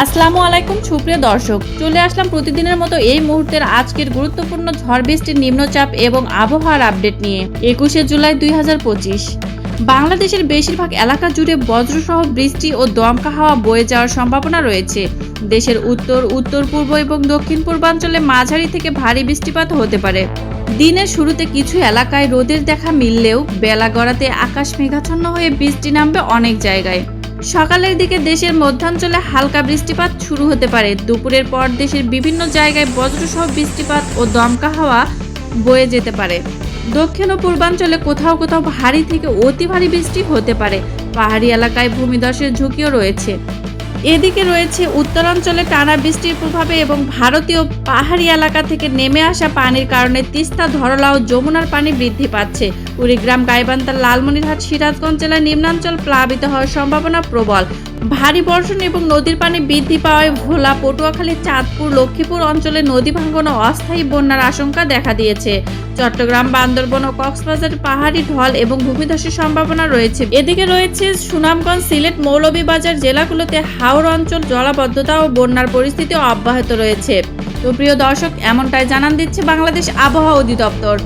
আসসালামু আলাইকুম, সুপ্রিয় দর্শক। চলে আসলাম প্রতিদিনের মতো এই মুহূর্তের আজকের গুরুত্বপূর্ণ ঝড় বৃষ্টির নিম্নচাপ এবং আবহাওয়ার আপডেট নিয়ে, একুশে জুলাই দুই হাজার পঁচিশ। বাংলাদেশের বেশিরভাগ এলাকা জুড়ে বজ্রসহ বৃষ্টি ও দমকা হাওয়া বয়ে যাওয়ার সম্ভাবনা রয়েছে। দেশের উত্তর উত্তর পূর্ব এবং দক্ষিণ পূর্বাঞ্চলে মাঝারি থেকে ভারী বৃষ্টিপাত হতে পারে। দিনের শুরুতে কিছু এলাকায় রোদের দেখা মিললেও বেলা গড়াতে আকাশ মেঘাচ্ছন্ন হয়ে বৃষ্টি নামবে অনেক জায়গায়। সকালের দিকে দেশের মধ্যাঞ্চলে হালকা বৃষ্টিপাত শুরু হতে পারে। দুপুরের পর দেশের বিভিন্ন জায়গায় বজ্রসহ বৃষ্টিপাত ও দমকা হাওয়া বয়ে যেতে পারে। দক্ষিণ ও পূর্বাঞ্চলে কোথাও কোথাও ভারী থেকে অতি ভারী বৃষ্টি হতে পারে। পাহাড়ি এলাকায় ভূমিধসের ঝুঁকিও রয়েছে। এদিকে রয়েছে উত্তরাঞ্চলে টানা বৃষ্টির প্রভাবে এবং ভারতীয় পাহাড়ি এলাকা থেকে নেমে আসা পানির কারণে তিস্তা ধরলা ও যমুনার পানি বৃদ্ধি পাচ্ছে। কুড়িগ্রাম গাইবান্ধা লালমনিরহাট সিরাজগঞ্জ জেলার নিম্নাঞ্চল প্লাবিত হওয়ার সম্ভাবনা প্রবল। ভারী বর্ষণ এবং নদীর পানি বৃদ্ধি পাওয়ায় ভোলা, পটুয়াখালী, চাঁদপুর, লক্ষ্মীপুর অঞ্চলে নদী ভাঙ্গন ও অস্থায়ী বন্যার আশঙ্কা দেখা দিয়েছে। চট্টগ্রাম, বান্দরবন ও কক্সবাজার পাহাড়ি ঢল এবং ভূমিধসের সম্ভাবনা রয়েছে। এদিকে রয়েছে সুনামগঞ্জ, সিলেট, মৌলভীবাজার জেলাগুলোতে হাওড় অঞ্চল জলাবদ্ধতা ও বন্যার পরিস্থিতি অব্যাহত রয়েছে। তো প্রিয় দর্শক, এমনটাই জানান দিচ্ছে বাংলাদেশ আবহাওয়া অধিদপ্তর।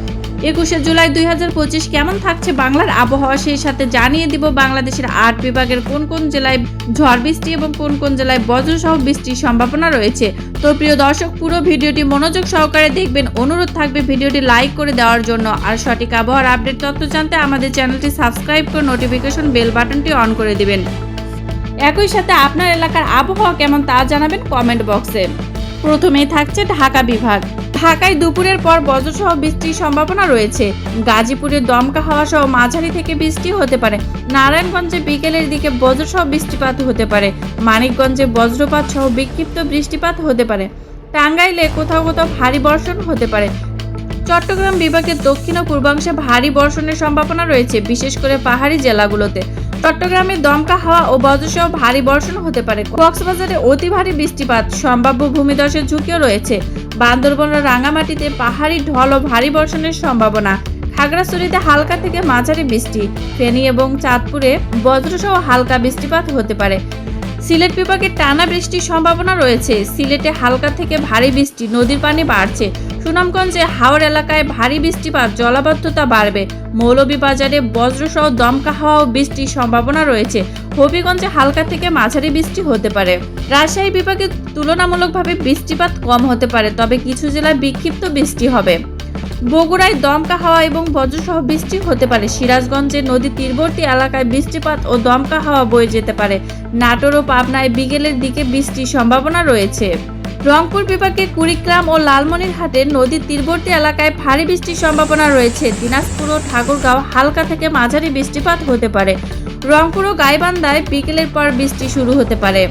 একুশে জুলাই দুই হাজার পঁচিশ কেমন থাকছে বাংলার আবহাওয়া? সেই সাথে জানিয়ে দিব বাংলাদেশের আট বিভাগের কোন কোন জেলায় ঝড় বৃষ্টি এবং কোন কোন জেলায় বজ্রসহ বৃষ্টির সম্ভাবনা রয়েছে। তো প্রিয় দর্শক, পুরো ভিডিওটি মনোযোগ সহকারে দেখবেন। অনুরোধ থাকবে ভিডিওটি লাইক করে দেওয়ার জন্য। আর সঠিক আবহাওয়ার আপডেট তথ্য জানতে আমাদের চ্যানেলটি সাবস্ক্রাইব করে নোটিফিকেশন বেল বাটনটি অন করে দিবেন। একই সাথে আপনার এলাকার আবহাওয়া কেমন তা জানাবেন কমেন্ট বক্সে। প্রথমেই থাকছে ঢাকা বিভাগ। ঢাকায় দুপুরের পর বজ্রসহ বৃষ্টির সম্ভাবনা রয়েছে। গাজীপুরে দমকা হাওয়া সহ মাঝারি থেকে বৃষ্টি হতে পারে। নারায়ণগঞ্জে বিকেলের দিকে বজ্রসহ বৃষ্টিপাত হতে পারে। মানিকগঞ্জে বজ্রপাত সহ বিক্ষিপ্ত বৃষ্টিপাত হতে পারে। টাঙ্গাইলে কোথাও কোথাও ভারী বর্ষণ হতে পারে। চট্টগ্রাম বিভাগের দক্ষিণ ও পূর্বাংশে ভারী বর্ষণের সম্ভাবনা রয়েছে, বিশেষ করে পাহাড়ি জেলাগুলোতে। চট্টগ্রামে দমকা হাওয়া ও বজ্রসহ ভারী বর্ষণ হতে পারে। কক্সবাজারে অতি ভারী বৃষ্টিপাত, সম্ভাব্য ভূমিধসের ঝুঁকিও রয়েছে। বান্দরবন ও রাঙামাটিতে পাহাড়ি ঢল ও ভারী বর্ষণের সম্ভাবনা। খাগড়াছড়িতে হালকা থেকে মাঝারি বৃষ্টি। ফেনী এবং চাঁদপুরে বজ্রসহ হালকা বৃষ্টিপাত হতে পারে। সিলেট বিভাগে টানা বৃষ্টির সম্ভাবনা রয়েছে। সিলেটে হালকা থেকে ভারী বৃষ্টি, নদীর পানি বাড়ছে। সুনামগঞ্জে হাওড় এলাকায় ভারী বৃষ্টিপাত, জলাবদ্ধতা বাড়বে। মৌলভীবাজারে বজ্রসহ দমকা হাওয়া বৃষ্টির সম্ভাবনা রয়েছে। হবিগঞ্জে হালকা থেকে মাঝারি বৃষ্টি হতে পারে। রাজশাহী বিভাগে তুলনামূলকভাবে বৃষ্টিপাত কম হতে পারে, তবে কিছু জেলায় বিক্ষিপ্ত বৃষ্টি হবে। বগুড়ায় দমকা হাওয়া এবং বজ্রসহ বৃষ্টি হতে পারে। সিরাজগঞ্জে নদী তীরবর্তী এলাকায় বৃষ্টিপাত ও দমকা হাওয়া বয়ে যেতে পারে। নাটোর ও পাবনায় বিকেলের দিকে বৃষ্টির সম্ভাবনা রয়েছে। রংপুর বিভাগে কুড়িগ্রাম ও লালমনিরহাটে নদীর তীরবর্তী এলাকায় ভারী বৃষ্টির সম্ভাবনা রয়েছে। দিনাজপুর ও ঠাকুরগাঁও হালকা থেকে মাঝারি বৃষ্টিপাত হতে পারে। রংপুর ও গাইবান্ধায় বিকেলের পর বৃষ্টি শুরু হতে পারে।